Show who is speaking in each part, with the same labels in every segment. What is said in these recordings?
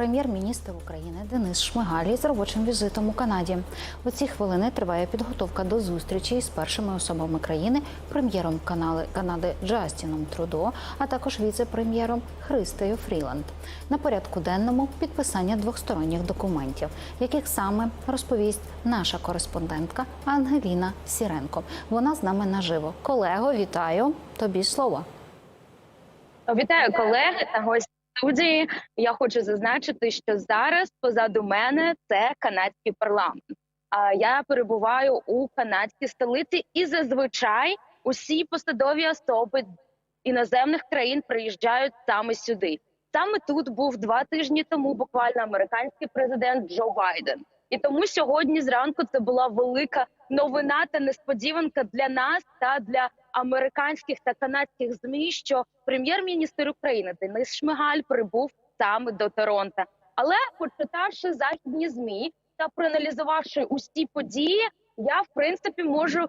Speaker 1: Прем'єр-міністр України Денис Шмигаль із робочим візитом у Канаді. У ці хвилини триває підготовка до зустрічі із першими особами країни, прем'єром Канади Джастіном Трудо, а також віце-прем'єром Христею Фріланд. На порядку денному підписання двосторонніх документів, яких саме розповість наша кореспондентка Ангеліна Сіренко. Вона з нами наживо. Колего, вітаю! Тобі слово.
Speaker 2: Вітаю колеги та гості студії. Я хочу зазначити, що зараз позаду мене це канадський парламент. Я перебуваю у канадській столиці, і зазвичай усі посадові особи іноземних країн приїжджають саме сюди. Саме тут був два тижні тому буквально американський президент Джо Байден. І тому сьогодні зранку це була велика новина та несподіванка для нас та для американських та канадських змі, що прем'єр-міністр України Денис Шмигаль прибув саме до Торонто. Але почитавши західні змі та проаналізувавши усі події, я в принципі можу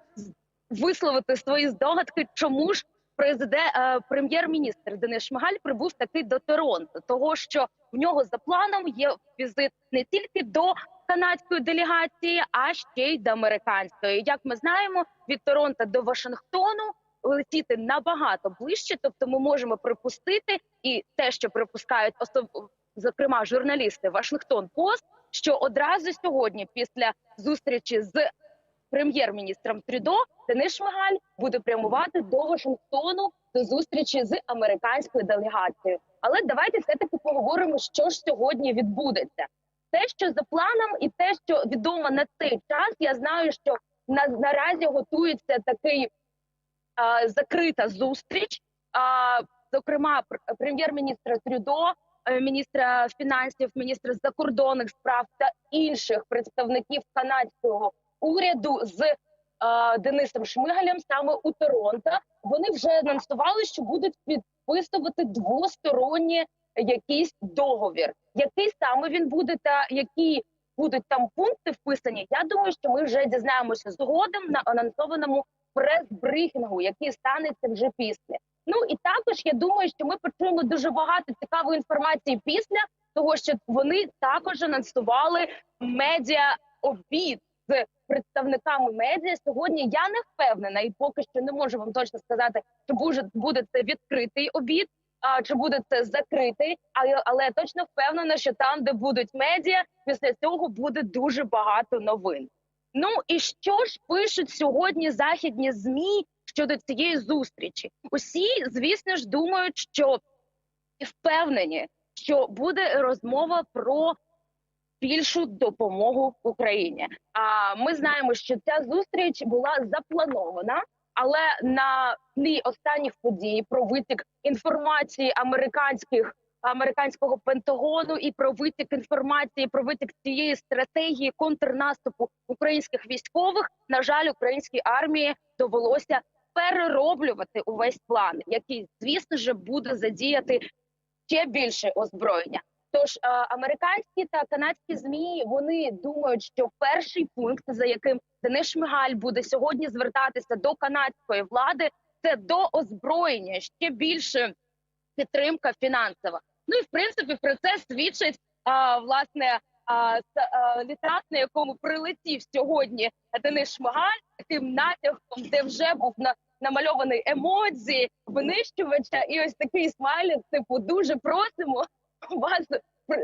Speaker 2: висловити свої здогадки, чому ж президент е, прем'єр-міністр Денис Шмигаль прибув таки до Торонто, того що в нього за планом є візит не тільки до канадської делегації, а ще й до американської. Як ми знаємо, від Торонто до Вашингтону летіти набагато ближче. Тобто, ми можемо припустити, і те, що припускають зокрема журналісти Вашингтон Пост, що одразу сьогодні, після зустрічі з прем'єр-міністром Трюдо, Денис Шмигаль буде прямувати до Вашингтону до зустрічі з американською делегацією. Але давайте все таки поговоримо, що ж сьогодні відбудеться. Те, що за планом, і те, що відомо на цей час, я знаю, що на наразі готується такий а, закрита зустріч. А, зокрема, пр- прем'єр-міністра Трюдо, е, міністра фінансів, міністра закордонних справ та інших представників канадського уряду з е, Денисом Шмигалем саме у Торонто. Вони вже анонсували, що будуть підписувати двосторонні якийсь договір. Який саме він буде, та які будуть там пункти вписані? Я думаю, що ми вже дізнаємося згодом на анонсованому прес-брифінгу, який станеться вже після. Ну і також я думаю, що ми почуємо дуже багато цікавої інформації після того, що вони також анонсували медіа обід з представниками медіа. Сьогодні я не впевнена, і поки що не можу вам точно сказати, буде, буде це відкритий обід, а чи буде це закритий. Але, але точно впевнена, що там, де будуть медіа, після цього буде дуже багато новин. Ну і що ж пишуть сьогодні західні змі щодо цієї зустрічі? Усі, звісно ж, думають, що впевнені, що буде розмова про більшу допомогу Україні. А ми знаємо, що ця зустріч була запланована, але на тлі останніх подій про витік інформації американських американського пентагону і про витік інформації про витік цієї стратегії контрнаступу українських військових. На жаль, українській армії довелося перероблювати увесь план, який, звісно ж, буде задіяти ще більше озброєння. Тож американські та канадські змі вони думають, що перший пункт, за яким Денис Шмигаль буде сьогодні звертатися до канадської влади, це до озброєння ще більше підтримка фінансова. Ну і в принципі про це свідчить а, власне а, літак, на якому прилетів сьогодні Денис Шмигаль, таким натягом, де вже був на намальований емодзі винищувача, і ось такий смайлик, типу, дуже просимо вас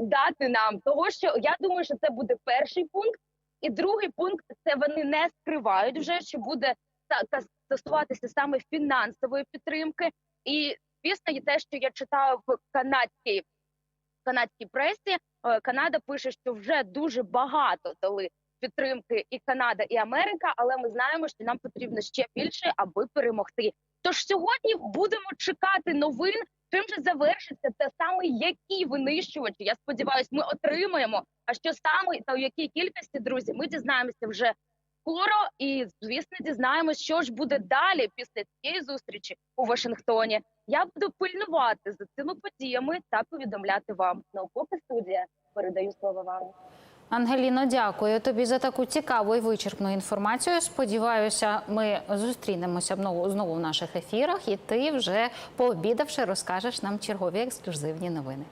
Speaker 2: дати нам. Того що я думаю, що це буде перший пункт, і другий пункт це вони не скривають вже, що буде та стосуватися саме фінансової підтримки. І звісно, і те, що я читаю в канадській канадській пресі, е, Канада пише, що вже дуже багато дали підтримки і Канада, і Америка, але ми знаємо, що нам потрібно ще більше, аби перемогти. Тож сьогодні будемо чекати новин. Чим же завершиться те саме, які винищувачі? Я сподіваюся, ми отримаємо. А що саме та у якій кількості друзі? Ми дізнаємося вже скоро, і звісно, дізнаємося, що ж буде далі після цієї зустрічі у Вашингтоні. Я буду пильнувати за цими подіями та повідомляти вам. Поки студія передаю слово вам.
Speaker 1: Ангеліно, дякую тобі за таку цікаву і вичерпну інформацію. Сподіваюся, ми зустрінемося знову в наших ефірах, і ти вже пообідавши розкажеш нам чергові ексклюзивні новини.